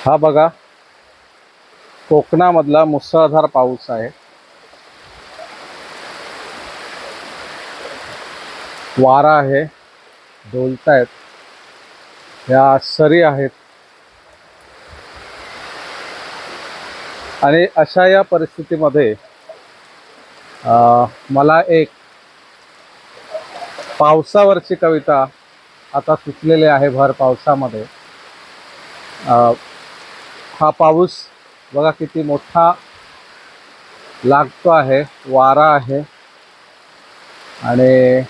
हा बघा. कोकणामधला मुसळधार पाऊस आहे. वारा आहे. डोलतायत. या सरी आहेत. आणि अशा या परिस्थितीमध्ये मला एक पावसावरची कविता आता सुचलेली आहे भर पावसामध्ये. हा पाऊस बघा किती मोठा लागतो आहे वारा आहे. आणि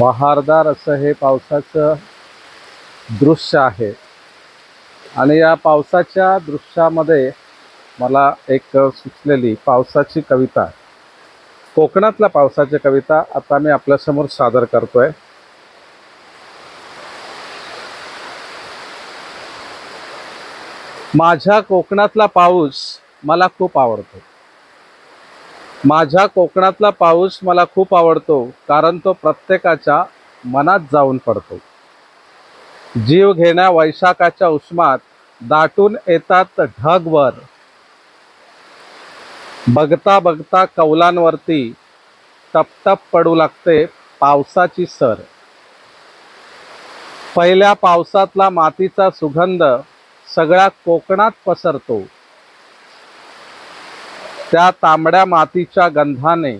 बहारदार असं हे पावसाचं दृश्य आहे. आणि या पावसाच्या दृश्यामध्ये मला एक सुचलेली पावसाची कविता. कोकणातल्या पावसाची कविता आता मी आपल्यासमोर सादर करतो आहे माझ्या कोकणातला पाऊस मला खूप आवडतो. माझ्या कोकणातला पाऊस मला खूप आवडतो कारण तो प्रत्येकाच्या मनात जाऊन पडतो. जीव घेण्या वैशाखाच्या उष्मात दाटून येतात ढगवर. बघता बघता कौलांवरती टपटप पडू लागते पावसाची सर. पहिल्या पावसातला मातीचा सुगंध सगळ्या कोकणात पसरतो. त्या तांबड्या मातीच्या गंधाने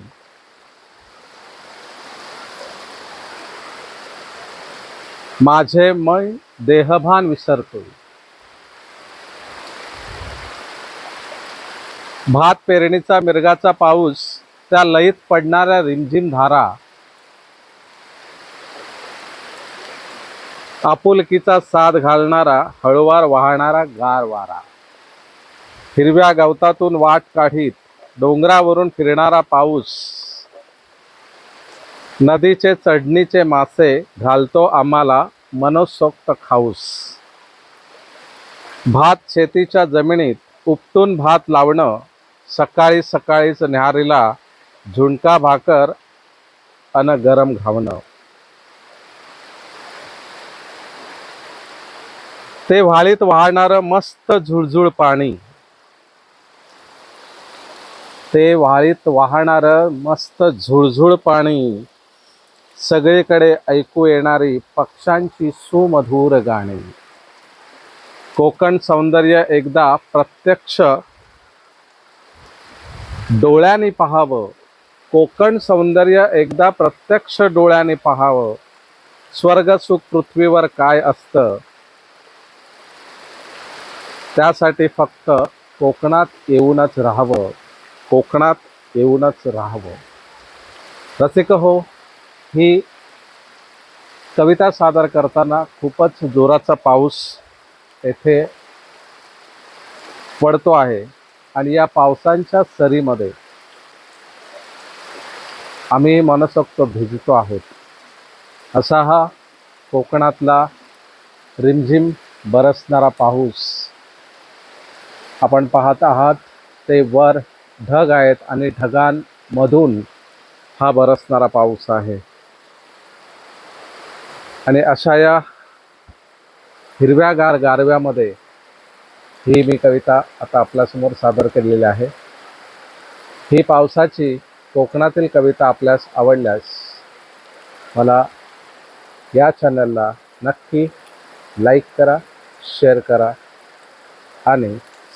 माझे मन देहभान विसरतो भात पेरणीचा मिरगाचा पाऊस त्या लईत पडणाऱ्या रिमझिम धारा आपुलकीचा साथ घालणारा हळुवार वाहणारा गार वारा. हिरव्या गवतातून वाट काढीत डोंगरावरून फिरणारा पाऊस. नदीचे चढणीचे मासे घालतो आम्हाला मनसोक्त खाऊस. भात शेतीच्या जमिनीत उपटून भात लावणं सकाळी सकाळीच न्याहारीला झुणका भाकर अन गरम घावणं. ते व्हाळीत वाहणारं मस्त झुळझुळ पाणी. ते व्हाळीत वाहणारं मस्त झुळझुळ पाणी. सगळीकडे ऐकू येणारी पक्ष्यांची सुमधुर गाणी. कोकण सौंदर्य एकदा प्रत्यक्ष. डोळ्यांनी पाहावं. कोकण सौंदर्य एकदा प्रत्यक्ष डोळ्याने पाहावं. स्वर्ग सुख पृथ्वीवर काय असतं? त्यासाठी फक्त कोकणात येऊनच राहावं. कोकणात येऊनच राहावं. रसिक हो ही कविता सादर करताना खूपच जोराचा पाऊस येथे पडतो आहे आणि या पावसांच्या सरीमध्ये आम्ही मनसोक्त भिजतो आहोत. असा हा कोकणातला रिमझिम बरसणारा पाऊस. आपण पाहत आहात ते वर ढग आहेत आणि ढगांमधून हा बरसणारा पाऊस आहे. आणि अशा या हिरव्यागार गारव्यामध्ये ही मी कविता आता आपल्यासमोर सादर केलेली आहे. ही पावसाची कोकणातील कविता आपल्यास आवडल्यास मला या चॅनलला नक्की लाईक करा शेअर करा आणि